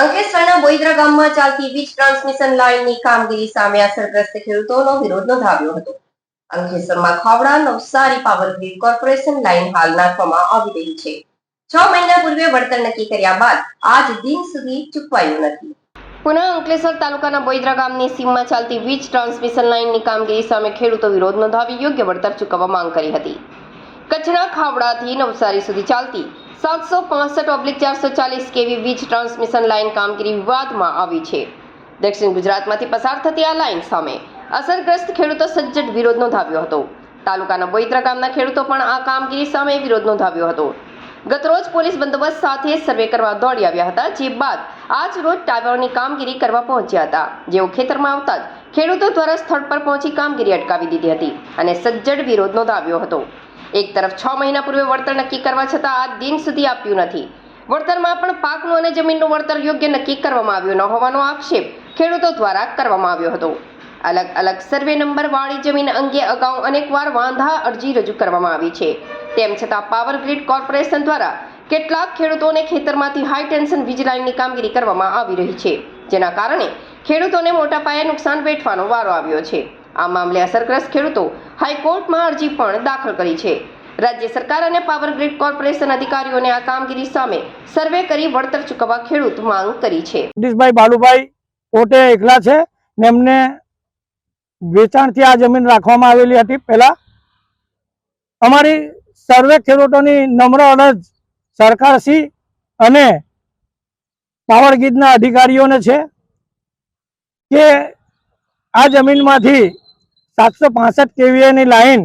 અંકલેશ્વરના બોઈદરા ગામમાં ચાલતી વીજ ટ્રાન્સમિશન લાઇનની કામગીરી સામે અસરગ્રસ્ત ખેડૂતોનો વિરોધ નોંધાવ્યો હતો. અંકલેશ્વરમાં Khavda Navsari power grid corporation line હાલ નાખવામાં આવી રહી છે. છ મહિના પૂર્વે વળતર નક્કી કર્યા બાદ આજ દિન સુધી ચૂકવાયું નથી. પુનઃ અંકલેશ્વર તાલુકાના બોઈદરા ગામની સીમમાં ચાલતી વીજ ટ્રાન્સમિશન લાઇનની કામગીરી સામે ખેડૂતો વિરોધ નોંધાવી યોગ્ય વળતર ચૂકવવા માંગ કરી હતી. કચ્છના ખાવડાથી નવસારી સુધી ચાલતી સાતસો પાસઠ ઓબ્લિક ચારસો ચાલીસ કેવી વીજ ટ્રાન્સમિશન લાઇન કામગીરી વિવાદમાં આવી છે. દક્ષિણ ગુજરાતમાંથી પસાર થતી આ લાઇન સામે અસરગ્રસ્ત ખેડૂતો સજ્જડ વિરોધ નોંધાવ્યો હતો. તાલુકાના બોઈત્રા ગામના ખેડૂતો પણ આ કામગીરી સામે વિરોધ નોંધાવ્યો હતો. ગતરોજ પોલીસ બંદોબસ્ત સાથે સર્વે કરવા દોડી આવ્યા હતા, જે બાદ આજ રોજ ટાવરની કામગીરી કરવા પહોંચ્યા હતા. જેઓ ખેતરમાં આવતા જ ખેડૂતો દ્વારા સ્થળ પર પહોંચી કામગીરી અટકાવી દીધી હતી અને સજ્જડ વિરોધ નોંધાવ્યો હતો. એક તરફ છ મહિના પૂર્વે વળતર નક્કી કરવા છતાં આ દિન સુધી આપ્યું નથી. વળતરમાં પણ પાકનું અને જમીનનું વળતર યોગ્ય નક્કી કરવામાં આવ્યું ન હોવાનો આક્ષેપ ખેડૂતો દ્વારા કરવામાં આવ્યો હતો. અલગ અલગ સર્વે નંબર વાળી જમીન અંગે અગાઉ અનેકવાર વાંધા અરજી રજૂ કરવામાં આવી છે. તેમ છતાં પાવર ગ્રીડ કોર્પોરેશન દ્વારા કેટલાક ખેડૂતોને ખેતરમાંથી હાઈ ટેન્શન વીજ લાઇનની કામગીરી કરવામાં આવી રહી છે, જેના કારણે ખેડૂતોને મોટા પાયે નુકસાન વેઠવાનો વારો આવ્યો છે. આ મામલે અસરગ્રસ્ત ખેડૂતો હાઈકોર્ટમાં અરજી પણ દાખલ કરી છે. રાજ્ય સરકાર અને પાવર ગ્રીડ કોર્પોરેશન અધિકારીઓને આ કામગીરી સામે સર્વે કરી વળતર ચૂકવવા ખેડૂત માંગ કરી છે. દિશભાઈ બાલુભાઈ પોતે એકલા છે ને એમને વેચાણથી આ જમીન રાખવામાં આવેલી હતી પહેલા. અમારી સર્વે ખેડૂતોની નમ્ર અરજ સરકારશ્રી અને પાવર ગ્રીડના અધિકારીઓને છે કે આ જમીનમાંથી સાતસો પાસઠ કેવીએની લાઈન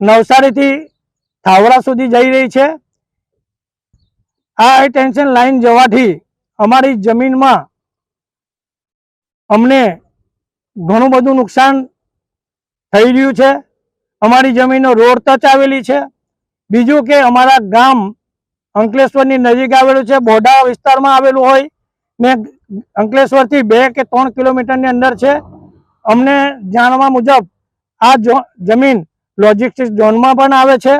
નવસારીથી થાવડા સુધી જઈ રહી છે. આ હાઈ ટેન્શન લાઈન જવાથી અમારી જમીનમાં અમને ઘણું બધું નુકસાન થઈ રહ્યું છે. અમારી જમીનો રોડ ટચ આવેલી છે. બીજું કે અમારા ગામ અંકલેશ્વરની નજીક આવેલું છે. બોડા વિસ્તારમાં આવેલું હોય. ને અંકલેશ્વરથી બે કે ત્રણ કિલોમીટરની અંદર છે. અમને જાણવા મુજબ આ જમીન લોજિસ્ટિક ઝોનમાં પણ આવે છે.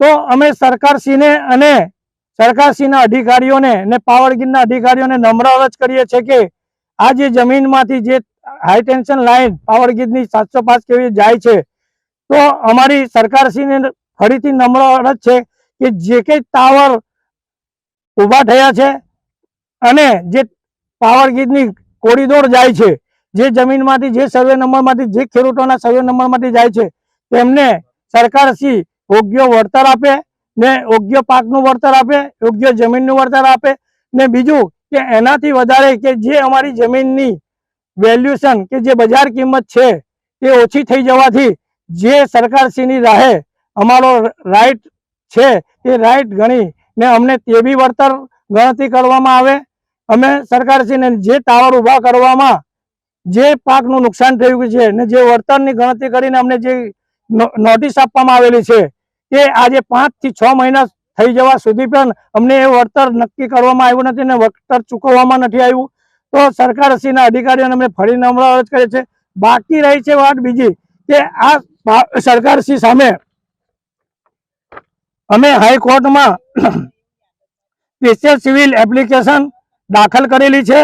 તો અમે સરકારશ્રીને અને સરકારશ્રીના અધિકારીઓને અને પાવર અધિકારીઓને નમ્ર અરજ કરીએ છીએ કે આ જે જમીનમાંથી જે હાઈ ટેન્શન લાઈન પાવર સાતસો પાંચ કેવી જાય છે. તો અમારી સરકારશ્રીને ફરીથી નમ્ર અરજ છે કે જે કંઈ ટાવર ઊભા થયા છે અને જે પાવર ગ્રીડની કોરિડોર જાય છે જે જમીનમાંથી, જે સર્વે નંબરમાંથી, જે ખેડૂતોના સર્વે નંબરમાંથી જાય છે, તેમને સરકારશ્રી યોગ્ય વળતર આપે, ને યોગ્ય પાકનું વળતર આપે, યોગ્ય જમીનનું વળતર આપે, ને બીજું કે એનાથી વધારે કે જે અમારી જમીનની વેલ્યુશન કે જે બજાર કિંમત છે તે ઓછી થઈ જવાથી જે સરકારશ્રીની રાહે અમારો રાઈટ છે તે રાઈટ ગણી, ને અમને તે બી વળતર ગણતરી કરવામાં આવે. અમે સરકારશ્રીને જે ટાવર ઊભા કરવામાં જે પાકનું નુકસાન થયું છે અને જે વળતરની ગણતરી કરીને અમને જે નોટિસ આપવામાં આવેલી છે તે આજે પાંચથી છ મહિના થઈ જવા સુધી પણ અમને એ વળતર નક્કી કરવામાં આવ્યું નથી ને વળતર ચૂકવવામાં નથી આવ્યું. તો સરકારશ્રીના અધિકારીઓને અમે ફરી નમ્ર કરે છે. બાકી રહી છે વાત બીજી કે આ સરકારશ્રી સામે અમે હાઈકોર્ટમાં સ્પેશિયલ સિવિલ એપ્લિકેશન દાખલ કરેલી છે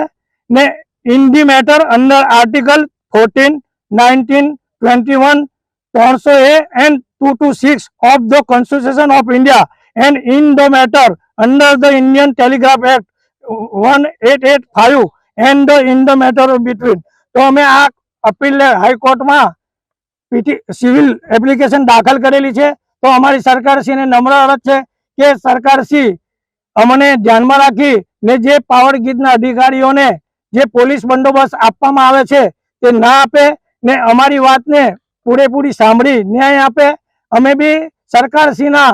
ને in the matter under article fourteen nineteen twenty one ત્રણસો A and two two six of the constitution of India and in the matter under the Indian telegraph act one eight eight five and in the matter between તો અમે આ appeal હાઈકોર્ટમાં PT civil application દાખલ કરેલી છે. તો અમારી સરકારશ્રીને નમ્ર અરજ છે કે સરકારશ્રી અમને ધ્યાનમાં રાખી ને જે પાવર ગીતના અધિકારીઓને જે પોલીસ બંદોબસ્ત આપવામાં આવે છે, તે ના આપે ને અમારી વાતને પૂરેપૂરી સાંભળી ન્યાય આપે. અમે બી સરકારશ્રીના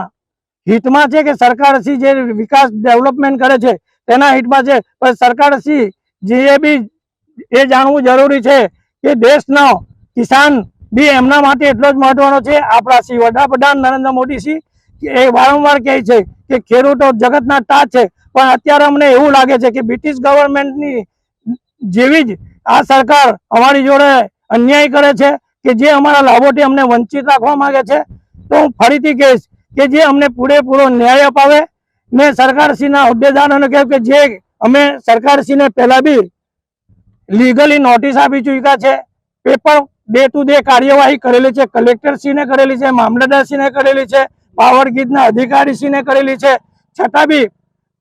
હિતમાં છે કે સરકારશ્રી જે વિકાસ ડેવલપમેન્ટ કરે છે, તેના હિતમાં છે. પણ સરકારશ્રી જે બી એ જાણવું જરૂરી છે કે દેશનો કિસાન બી એમના માટે એટલો જ મહત્વનો છે. આપણા શ્રી વડાપ્રધાન નરેન્દ્ર મોદી શ્રી એ વારંવાર કહે છે કે ખેડૂતો જગતના તાજ છે. પણ અત્યારે અમને એવું લાગે છે કે બ્રિટિશ ગવર્મેન્ટની જેવી જ આ સરકાર અમારી જોડે અન્યાય કરે છે કે જે અમારા લાભોથી અમને વંચિત રાખવા માંગે છે, તો હું ફરીથી કહીશ કે જે અમને પૂરેપૂરો ન્યાય અપાવે ને સરકારશ્રીના હોદ્દેદારોને કહ્યું કે જે અમે સરકારશ્રીને પહેલાં બી લીગલી નોટિસ આપી ચૂક્યા છે પેપર ડે ટુ ડે કાર્યવાહી કરેલી છે કલેક્ટરશ્રીને કરેલી છે, મામલતદારશ્રીને કરેલી છે પાવર ગ્રીડના અધિકારીશ્રીને કરેલી છે, છતાં બી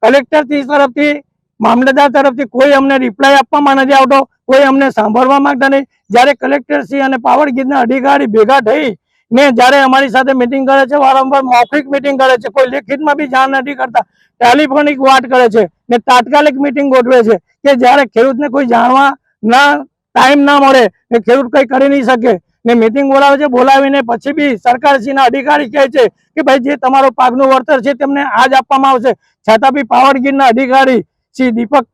કલેક્ટર તરફથી મામલતદાર તરફથી કોઈ અમને રિપ્લાય આપવામાં નથી આવતો, કોઈ અમને સાંભળવા માંગતા નહીં. જ્યારે કલેક્ટરશ્રી અને પાવર ગ્રીડના અધિકારી ભેગા થઈ ને જ્યારે અમારી સાથે મિટિંગ કરે છે, વારંવાર મૌખિક મિટિંગ કરે છે, કોઈ લેખિતમાં બી જાણ નથી કરતા ટેલિફોનિક વાત કરે છે ને તાત્કાલિક મિટિંગ ગોઠવે છે કે જ્યારે ખેડૂતને કોઈ જાણવા ના ટાઈમ ના મળે ને ખેડૂત કંઈ કરી નહીં શકે ને મિટિંગ બોલાવે છે, બોલાવીને પછી બી સરકારશ્રીના અધિકારી કહે છે કે ભાઈ જે તમારો પાકનું વળતર છે, તેમને આજ આપવામાં આવશે. છતાં બી પાવરગીરના અધિકારી શ્રી દીપક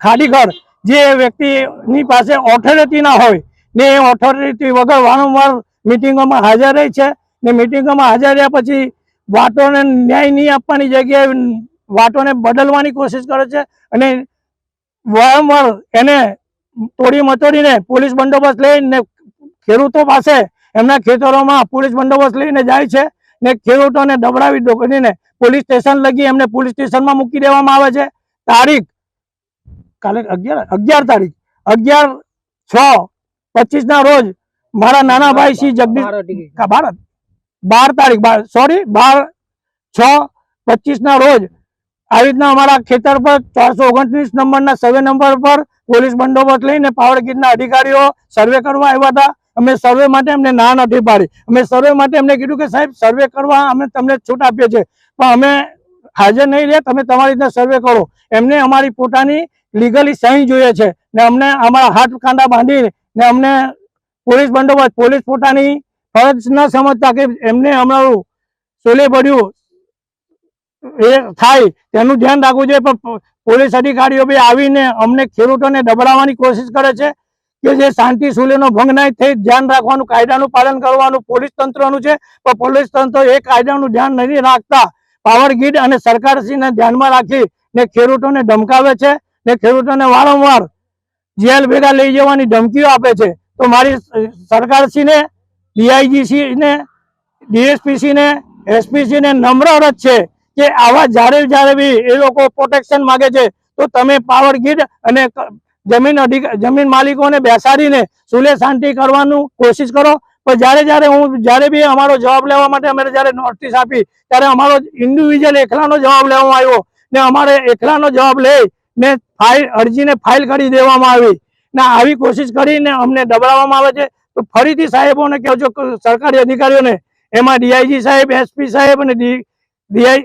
ખાડીકર જે વ્યક્તિની પાસે ઓથોરિટી ના હોય ને એ ઓથોરિટી વગર વારંવાર મિટિંગોમાં હાજર રહે છે ને મિટિંગોમાં હાજર રહ્યા પછી વાતોને ન્યાય નહીં આપવાની જગ્યાએ વાતોને બદલવાની કોશિશ કરે છે અને વારંવાર એને તોડી મતોડીને પોલીસ બંદોબસ્ત લઈને ખેડૂતો પાસે એમના ખેતરોમાં પોલીસ બંદોબસ્ત લઈને જાય છે ને ખેડૂતોને દબડાવી દોડીને પોલીસ સ્ટેશન લગી એમને પોલીસ સ્ટેશનમાં મૂકી દેવામાં આવે છે. તારીખ? કાલે અગિયાર અગિયાર તારીખ. અગિયાર છ પચીસ ના રોજ મારા નાના ભાઈ શ્રી જગદીશ ભારત બાર? તારીખ બાર સોરી બાર છ પચીસ ના રોજ આવી રીતના અમારા ખેતર પર ચારસો ઓગણત્રીસ નંબરના સર્વે નંબર પર પોલીસ બંદોબસ્ત લઈને પાવડગીરના અધિકારીઓ સર્વે કરવા આવ્યા હતા. અમે સર્વે માટે અમને ના નથી પાડી. અમે સર્વે માટે અમને કીધું કે સાહેબ સર્વે કરવા અમે તમને છૂટ આપીએ છીએ. પણ અમે હાજર નહીં રહે તમે તમારી રીતે સર્વે કરો. એમને અમારી પોતાની લીગલી સહી જોઈએ છે. ને અમને અમારા હાથ કાંડા બાંધી ને અમને પોલીસ બંદોબસ્ત, પોલીસ પોતાની ફરજ ન સમજતા કે એમને અમારું સોલે પડ્યું એ થાય, તેનું ધ્યાન રાખવું જોઈએ. પણ પોલીસ અધિકારીઓ બી આવીને અમને ખેડૂતોને દબડાવવાની કોશિશ કરે છે કે જે શાંતિ સુલેનો ભંગ નહીં થઈ, ધ્યાન રાખવાનું, કાયદાનું પાલન કરવાનું, પોલીસ તંત્રનું છે. પણ પોલીસ તંત્ર એ કાયદાનું ધ્યાન નથી રાખતા. પાવર ગ્રીડ અને સરકારશ્રીને ધ્યાનમાં રાખી ને ખેડૂતોને ધમકાવે છે ને ખેડૂતોને વારંવાર જેલ ભેગા લઈ જવાની ધમકીઓ આપે છે. તો મારી સરકારશ્રીને ડીઆઈજીસીને ડીએસપીસીને એસપીસીને નમ્ર અરજ છે કે આવા જ્યારે જ્યારે બી એ લોકો પ્રોટેક્શન માગે છે. તો તમે પાવર ગ્રીડ અને જમીન અધિક જમીન માલિકોને બેસાડીને સુલે શાંતિ કરવાનું કોશિશ કરો. પણ જ્યારે જ્યારે હું જ્યારે બી અમારો જવાબ લેવા માટે અમે જ્યારે નોટિસ આપી, ત્યારે અમારો ઇન્ડિવિજ્યુઅલ એકલાનો જવાબ લેવામાં આવ્યો. ને અમારે એકલાનો જવાબ લઈ ને ફાઇલ અરજીને ફાઇલ કરી દેવામાં આવી. ને આવી કોશિશ કરીને અમને દબાવવામાં આવે છે. તો ફરીથી સાહેબોને કહેજો કે સરકારી અધિકારીઓને, એમાં ડીઆઈજી સાહેબ, એસપી સાહેબ અને ડીઆઈ,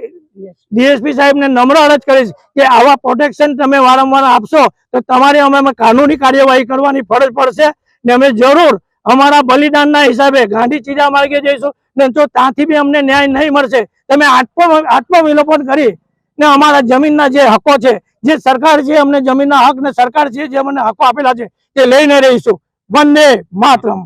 ડીએસપી સાહેબને નમ્ર અરજ કરીશ કે આવા પ્રોટેક્શન તમે વારંવાર આપશો, તો તમારે અમે કાનૂની કાર્યવાહી કરવાની ફરજ પડશે ને અમે જરૂર અમારા બલિદાનના હિસાબે ગાંધી ચીજા માર્ગે જઈશું ને જો ત્યાંથી બી અમને ન્યાય નહીં મળશે, તમે આત્મ આત્મવિલોપન કરી ને અમારા જમીનના જે હકો છે, જે સરકાર છે અમને જમીનના હક ને સરકાર છે જે અમને હકો આપેલા છે, તે લઈને રહીશું. વંદે માતરમ.